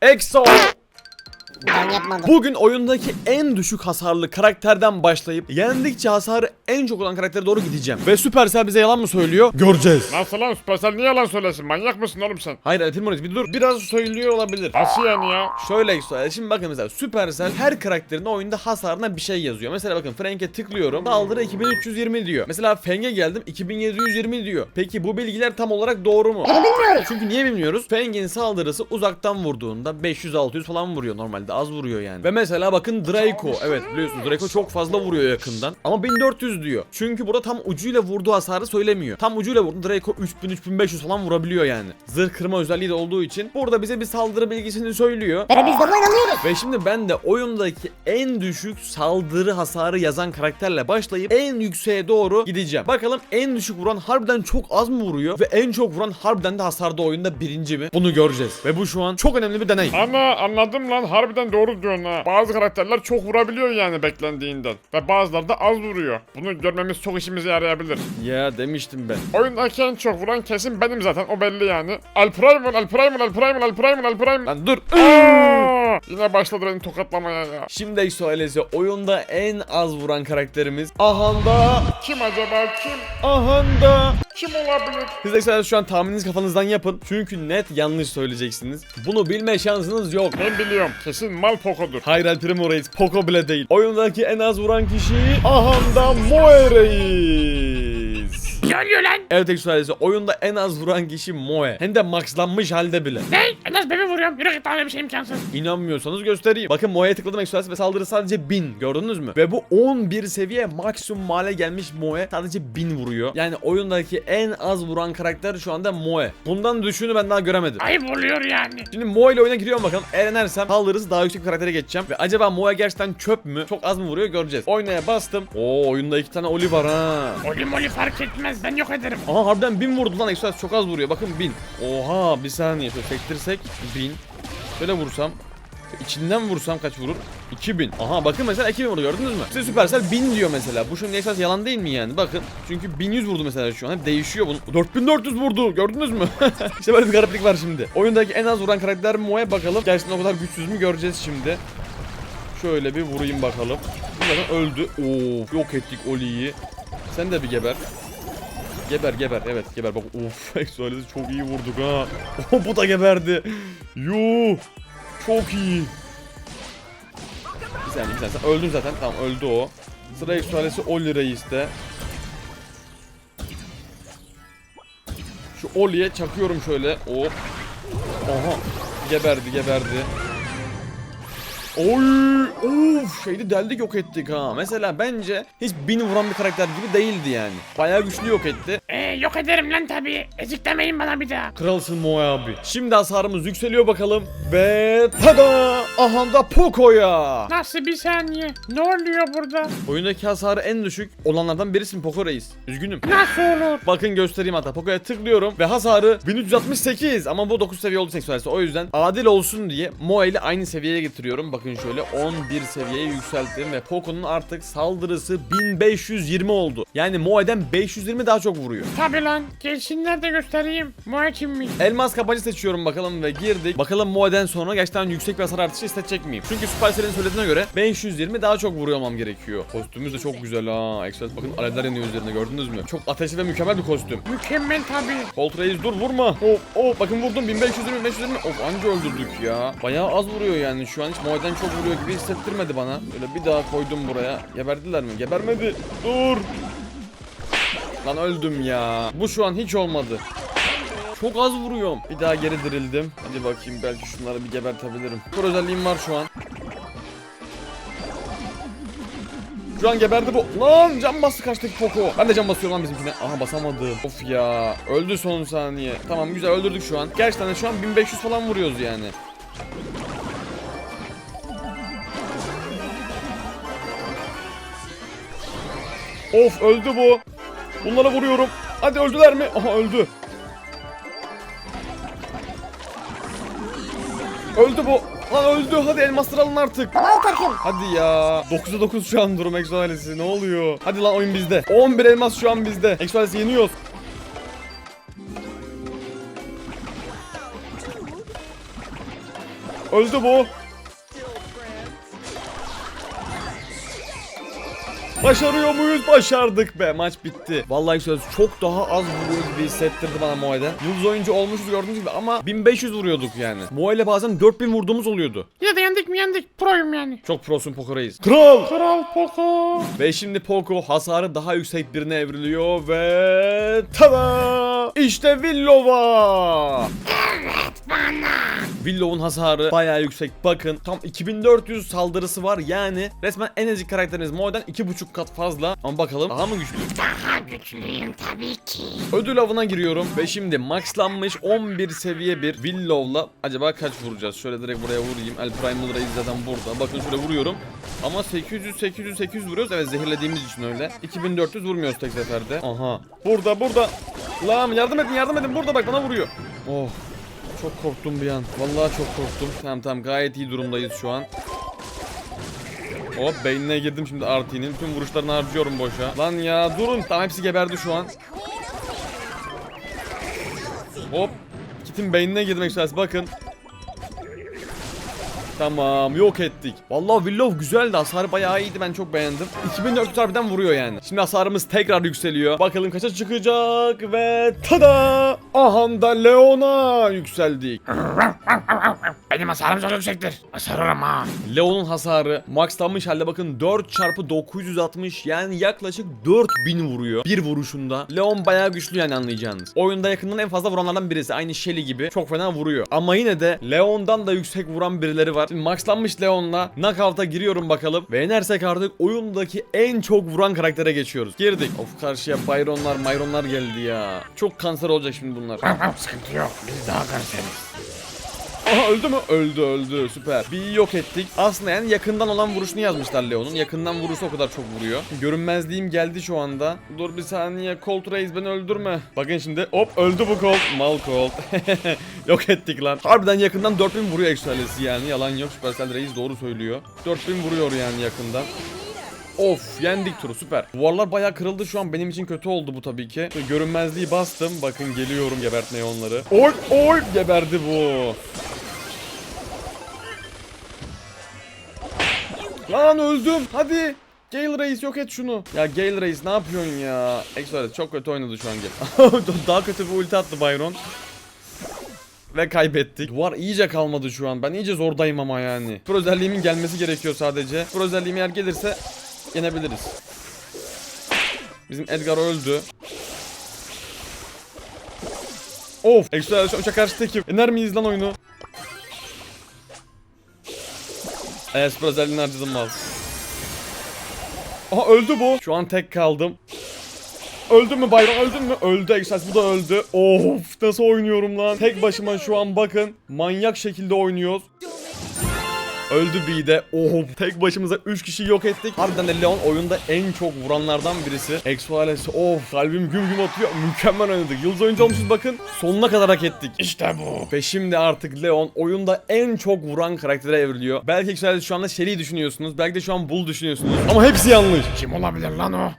EXO Ben yapmadım. Bugün oyundaki en düşük hasarlı karakterden başlayıp yendikçe hasarı en çok olan karaktere doğru gideceğim. Ve Supercell bize yalan mı söylüyor? Göreceğiz. Nasıl lan Supercell niye yalan söylesin? Manyak mısın oğlum sen? Hayır Morris bir dur. Biraz söylüyor olabilir. Nasıl yani ya? Şöyle EXO. Şimdi bakın mesela Supercell her karakterin oyunda hasarına bir şey yazıyor. Mesela bakın Frank'e tıklıyorum. Saldırı 2320 diyor. Mesela Feng'e geldim 2720 diyor. Peki bu bilgiler tam olarak doğru mu? Bunu bilmiyoruz. Çünkü niye bilmiyoruz? Feng'in saldırısı uzaktan vurduğunda 500-600 falan vuruyor normalde az vuruyor yani. Ve mesela bakın Draco. Evet biliyorsunuz Draco çok fazla vuruyor yakından. Ama 1400 diyor. Çünkü burada tam ucuyla vurduğu hasarı söylemiyor. Tam ucuyla vurdu Draco 3000-3500 falan vurabiliyor yani. Zırh kırma özelliği de olduğu için burada bize bir saldırı bilgisini söylüyor. Ve biz de. Ve şimdi ben de oyundaki en düşük saldırı hasarı yazan karakterle başlayıp en yükseğe doğru gideceğim. Bakalım en düşük vuran harbiden çok az mı vuruyor ve en çok vuran harbiden de hasarda oyunda birinci mi? Bunu göreceğiz. Ve bu şu an çok önemli bir deney. Ana anladım lan harbiden doğru diyorsun ha. Bazı karakterler çok vurabiliyor yani beklendiğinden. Ve bazıları da az vuruyor. Bunu görmemiz çok işimize yarayabilir. Ya demiştim ben. Oyundaki en çok vuran kesin benim zaten o belli yani. Alprimal, Alprimal, Alprimal, Alprimal, Alprimal. Lan dur. Aa! Yine başladı beni tokatlamaya ya. Şimdi Exo ailesi oyunda en az vuran karakterimiz Ahanda Kim acaba kim? Ahanda Kim olabilir? Siz de şu an tahmininiz kafanızdan yapın. Çünkü net yanlış söyleyeceksiniz. Bunu bilme şansınız yok. Ben biliyorum. Kesin mal Poco'dur. Hayır El Primo Reis, Poco bile değil. Oyundaki en az vuran kişi Ahanda Moe Reis. Ne oluyor lan? Evet Exo oyunda en az vuran kişi Moe. Hem de maxlanmış halde bile. Ne? En az bebe vuruyorum. Yürü git bir şey imkansız. İnanmıyorsanız göstereyim. Bakın Moe'ye tıkladım Exo ve saldırı sadece 1000. Gördünüz mü? Ve bu 11 seviye maksimum hale gelmiş Moe sadece 1000 vuruyor. Yani oyundaki en az vuran karakter şu anda Moe. Bundan düşünü ben daha göremedim. Ayıp oluyor yani. Şimdi Moe ile oyuna giriyorum bakalım. Eğlenersem saldırısı daha yüksek bir karaktere geçeceğim. Ve acaba Moe gerçekten çöp mü? Çok az mı vuruyor göreceğiz. Oynaya bastım. Oo oyunda iki tane Oli var ha. Oli moli fark etmez. Ben yok ederim. Aha harbiden 1000 vurdu lan Express çok az vuruyor. Bakın 1000. Oha bir saniye şöyle sektirsek 1000. Şöyle vursam. İçinden vursam kaç vurur? 2000. Aha bakın mesela 2000 vurdu gördünüz mü? Size Supercell 1000 diyor mesela. Bu şimdi Express yalan değil mi yani? Bakın. Çünkü 1100 vurdu mesela şu an. Hep değişiyor bunu. 4400 vurdu. Gördünüz mü? işte böyle bir gariplik var şimdi. Oyundaki en az vuran karakter Moe bakalım. Gerçekten o kadar güçsüz mü göreceğiz şimdi. Şöyle bir vurayım bakalım. Bu öldü. Oo, yok ettik Oli'yi. Sen de bir geber. Geber geber evet geber bak of Exoales'i çok iyi vurduk ha. Oh, bu da geberdi. Yuh. Çok iyi. Bir saniye bir saniye sen öldün zaten tamam öldü o. Sıra Exoales'i Oli Reis'te. Şu Oli'ye çakıyorum şöyle. Hop. Aha. Geberdi geberdi. Oy! Of! Şeydi deldik yok ettik ha. Mesela bence hiç bin vuran bir karakter gibi değildi yani. Bayağı güçlü yok etti. Ee, yok ederim lan tabii. Eziklemeyin bana bir daha. Kralsın Moe abi. Şimdi hasarımız yükseliyor bakalım. Ve tada! Aha da Poco'ya. Nasıl bir saniye? Ne oluyor burada? Oyundaki hasarı en düşük olanlardan birisin Poco Reis. Üzgünüm. Nasıl olur? Bakın göstereyim hatta. Poco'ya tıklıyorum ve hasarı 1368 ama bu 9 seviye oldu seksüelsi. O yüzden adil olsun diye Moe ile aynı seviyeye getiriyorum. Bakın şöyle 11 seviyeye yükselttim ve Poco'nun artık saldırısı 1520 oldu. Yani Moe'den 520 daha çok vuruyor. Tabii lan. Gelsinler de göstereyim. Moe kimmiş? Elmas kapacı seçiyorum bakalım ve girdik. Bakalım Moe'den sonra gerçekten yüksek bir hasar artışı hissedecek miyim? Çünkü Supercell'in söylediğine göre 520 daha çok vuruyor olmam gerekiyor. Kostümümüz de çok güzel ha. Express bakın alevler yanıyor üzerinde gördünüz mü? Çok ateşli ve mükemmel bir kostüm. Mükemmel tabii. Colt Reis dur vurma. Hop hop bakın vurdum 1520 1520. Of anca öldürdük ya. Bayağı az vuruyor yani şu an hiç Moe'den çok vuruyor gibi hissettirmedi bana. Böyle bir daha koydum buraya. Geberdiler mi? Gebermedi. Dur. Lan öldüm ya. Bu şu an hiç olmadı. Çok az vuruyorum. Bir daha geri dirildim. Hadi bakayım belki şunları bir gebertebilirim. Skor özelliğim var şu an. Şu an geberdi bu. Lan can bastı kaçtaki Poco. Ben de can basıyorum lan bizimkine. Aha basamadım. Of ya. Öldü son saniye. Tamam güzel öldürdük şu an. Gerçekten şu an 1500 falan vuruyoruz yani. Of öldü bu. Bunlara vuruyorum. Hadi öldüler mi? Aha öldü. Öldü bu. Lan öldü. Hadi elmasları alın artık. Takım. Hadi ya. 9'a 9 şu an durum Exo ailesi. Ne oluyor? Hadi lan oyun bizde. 11 elmas şu an bizde. Exo ailesi yeniyoruz. Öldü bu. Başarıyor muyuz? Başardık be. Maç bitti. Vallahi söz çok daha az vuruyor gibi hissettirdi bana Moe'den. Yıldız oyuncu olmuşuz gördüğünüz gibi ama 1500 vuruyorduk yani. Moe ile bazen 4000 vurduğumuz oluyordu. Ya da yendik mi yendik. Proyum yani. Çok prosun Poco'rayız. Kral! Kral Poco. Ve şimdi Poco hasarı daha yüksek birine evriliyor ve tada! İşte Villova! Willow'un hasarı bayağı yüksek. Bakın tam 2400 saldırısı var. Yani resmen en ezik karakteriniz Moe'den 2.5 kat fazla. Ama bakalım daha mı güçlü? Daha güçlüyüm tabii ki. Ödül avına giriyorum ve şimdi maxlanmış 11 seviye bir Willow'la acaba kaç vuracağız? Şöyle direkt buraya vurayım. El Primal Reis zaten burada. Bakın şöyle vuruyorum. Ama 800 800 800 vuruyoruz. Evet zehirlediğimiz için öyle. 2400 vurmuyoruz tek seferde. Aha. Burada burada. Lan yardım edin yardım edin. Burada bak bana vuruyor. Oh. Çok korktum bir an. Vallahi çok korktum. Tamam tamam gayet iyi durumdayız şu an. Hop beynine girdim şimdi RT'nin. Bütün vuruşlarını harcıyorum boşa. Lan ya durun. Tamam hepsi geberdi şu an. Hop. Kit'in beynine girdim ekstrası bakın. Tamam yok ettik. Vallahi Willow güzeldi hasarı bayağı iyiydi ben çok beğendim. 2400 harbiden vuruyor yani. Şimdi hasarımız tekrar yükseliyor. Bakalım kaça çıkacak ve tada! Ahanda Leon'a yükseldik. Benim hasarım çok yüksektir. Hasarım ha. Leon'un hasarı maxlanmış halde bakın 4 çarpı 960 yani yaklaşık 4000 vuruyor bir vuruşunda. Leon bayağı güçlü yani anlayacağınız. Oyunda yakından en fazla vuranlardan birisi. Aynı Shelly gibi çok fena vuruyor. Ama yine de Leon'dan da yüksek vuran birileri var. Şimdi maxlanmış Leon'la knockout'a giriyorum bakalım. Ve inersek artık oyundaki en çok vuran karaktere geçiyoruz. Girdik. Of karşıya Byron'lar Myron'lar geldi ya. Çok kanser olacak şimdi bunlar. Sıkıntı yok. Biz daha karseriz. Aha öldü mü? Öldü öldü süper. Bir yok ettik. Aslında yani yakından olan vuruşunu yazmışlar Leon'un. Yakından vuruşu o kadar çok vuruyor. Görünmezliğim geldi şu anda. Dur bir saniye Colt Reis beni öldürme. Bakın şimdi hop öldü bu Colt. Mal Colt. yok ettik lan. Harbiden yakından 4000 vuruyor ekstralesi yani. Yalan yok Supercell Reis doğru söylüyor. 4000 vuruyor yani yakından. Of yendik turu süper. Duvarlar bayağı kırıldı şu an benim için kötü oldu bu tabii ki. Görünmezliği bastım. Bakın geliyorum gebertmeye onları. Oy oy geberdi bu. Lan öldüm. Hadi. Gale Reis yok et şunu. Ya Gale Reis ne yapıyorsun ya? Exolet çok kötü oynadı şu an Gale. Daha kötü bir ulti attı Byron. Ve kaybettik. Duvar iyice kalmadı şu an. Ben iyice zordayım ama yani. Pro özelliğimin gelmesi gerekiyor sadece. Pro özelliğim eğer gelirse yenebiliriz. Bizim Edgar öldü. Of. An karşı tekim. Yener miyiz lan oyunu? Süper özelliğini harcadım mal. Aha öldü bu. Şu an tek kaldım. Öldü mü Bayram öldün mü? Öldü Exas bu da öldü. Of nasıl oynuyorum lan. Tek başıma şu an bakın. Manyak şekilde oynuyoruz. Öldü bir de. Oh tek başımıza 3 kişi yok ettik. Harbiden de Leon oyunda en çok vuranlardan birisi. Exoales of kalbim güm güm atıyor. Mükemmel oynadık. Yıldız oyuncu olmuşuz bakın. Sonuna kadar hak ettik. İşte bu. Ve şimdi artık Leon oyunda en çok vuran karaktere evriliyor. Belki Exoales şu anda Shelly'i düşünüyorsunuz. Belki de şu an Bull düşünüyorsunuz. Ama hepsi yanlış. Kim olabilir lan o?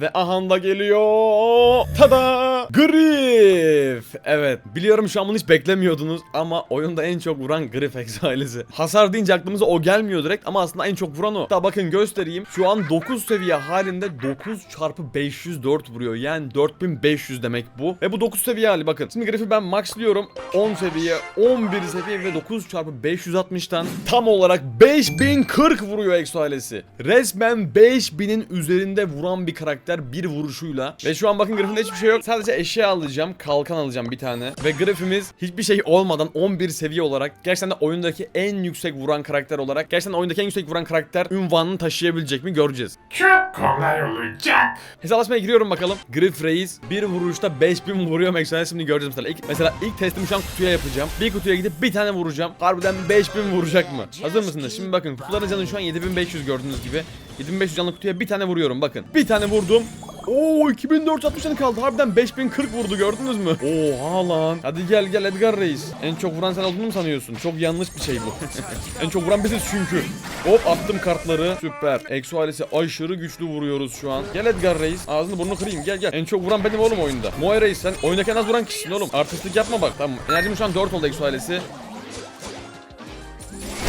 Ve ahanda geliyor. Tada! Griff. Evet. Biliyorum şu an bunu hiç beklemiyordunuz ama oyunda en çok vuran Griff Exiles'i. Hasar deyince aklımıza o gelmiyor direkt ama aslında en çok vuran o. Hatta bakın göstereyim. Şu an 9 seviye halinde 9 çarpı 504 vuruyor. Yani 4500 demek bu. Ve bu 9 seviye hali bakın. Şimdi Griff'i ben maxlıyorum. 10 seviye, 11 seviye ve 9 çarpı 560'tan tam olarak 5040 vuruyor Exiles'i. Resmen 5000'in üzerinde vuran bir karakter bir vuruşuyla. Ve şu an bakın Griff'inde hiçbir şey yok. Sadece eşya alacağım. Kalkan alacağım bir tane. Ve Griff'imiz hiçbir şey olmadan 11 seviye olarak gerçekten de oyundaki en yüksek vuran karakter olarak gerçekten oyundaki en yüksek vuran karakter ünvanını taşıyabilecek mi göreceğiz. Çok kolay olacak. Hesaplaşmaya giriyorum bakalım. Griff Reis bir vuruşta 5000 vuruyor mesela şimdi göreceğiz mesela. İlk, mesela ilk testimi şu an kutuya yapacağım. Bir kutuya gidip bir tane vuracağım. Harbiden 5000 vuracak mı? Hazır mısınız? Şimdi bakın kutuların canı şu an 7500 gördüğünüz gibi. 7500 canlı kutuya bir tane vuruyorum bakın. Bir tane vurdum. Oo 2460 canı kaldı. Harbiden 5040 vurdu gördünüz mü? Oha lan. Hadi gel gel Edgar Reis. En çok vuran sen olduğunu mu sanıyorsun? Çok yanlış bir şey bu. en çok vuran biziz çünkü. Hop attım kartları. Süper. Exo ailesi aşırı güçlü vuruyoruz şu an. Gel Edgar Reis. Ağzını burnunu kırayım. Gel gel. En çok vuran benim oğlum oyunda. Moe Reis sen oyundaki en az vuran kişisin oğlum. Artistlik yapma bak. Tamam. Enerjim şu an 4 oldu Exo ailesi.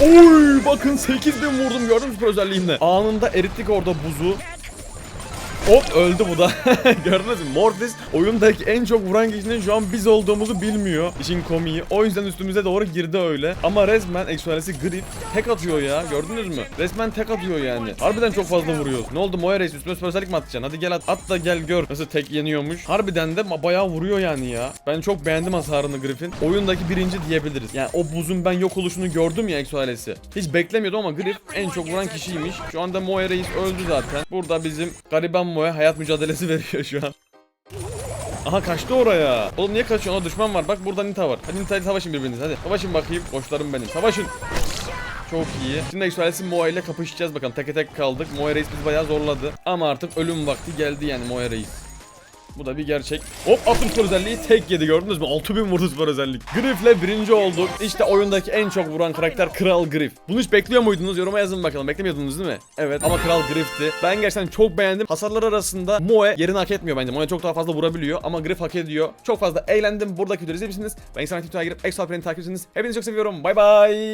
Oy bakın 8000 vurdum gördün mü özelliğimle. Anında erittik orada buzu. Hop öldü bu da. Gördünüz mü? Mortis oyundaki en çok vuran kişinin şu an biz olduğumuzu bilmiyor. İşin komiği. O yüzden üstümüze doğru girdi öyle. Ama resmen eksualesi Grif tek atıyor ya. Gördünüz mü? Resmen tek atıyor yani. Harbiden çok fazla vuruyor. Ne oldu Moya Reis üstüme süper özellik mi atacaksın? Hadi gel at. At da gel gör nasıl tek yeniyormuş. Harbiden de bayağı vuruyor yani ya. Ben çok beğendim hasarını Grif'in. Oyundaki birinci diyebiliriz. Yani o buzun ben yok oluşunu gördüm ya eksualesi. Hiç beklemiyordum ama Grif en çok vuran kişiymiş. Şu anda Moya Reis öldü zaten. Burada bizim gariban Moya hayat mücadelesi veriyor şu an. Aha kaçtı oraya. Oğlum niye kaçıyorsun? O düşman var. Bak burada Nita var. Hadi Nita'yla savaşın birbiriniz hadi. Savaşın bakayım. Koçlarım benim. Savaşın. Çok iyi. Şimdi Exoales'in Moa ile kapışacağız bakalım. Teke tek kaldık. Moa Reis bizi bayağı zorladı. Ama artık ölüm vakti geldi yani Moa Reis. Bu da bir gerçek. Hop attım süper özelliği tek yedi gördünüz mü? 6000 vurdu süper özellik. Griff'le birinci olduk. İşte oyundaki en çok vuran karakter Kral Griff. Bunu hiç bekliyor muydunuz? Yoruma yazın bakalım. Beklemiyordunuz değil mi? Evet ama Kral Griff'ti. Ben gerçekten çok beğendim. Hasarlar arasında Moe yerini hak etmiyor bence. Moe çok daha fazla vurabiliyor ama Griff hak ediyor. Çok fazla eğlendim. Buradaki videoyu izlemişsiniz. Ben Instagram Twitter'a girip Extra Planet'i takip edersiniz. Hepinizi çok seviyorum. Bay bay.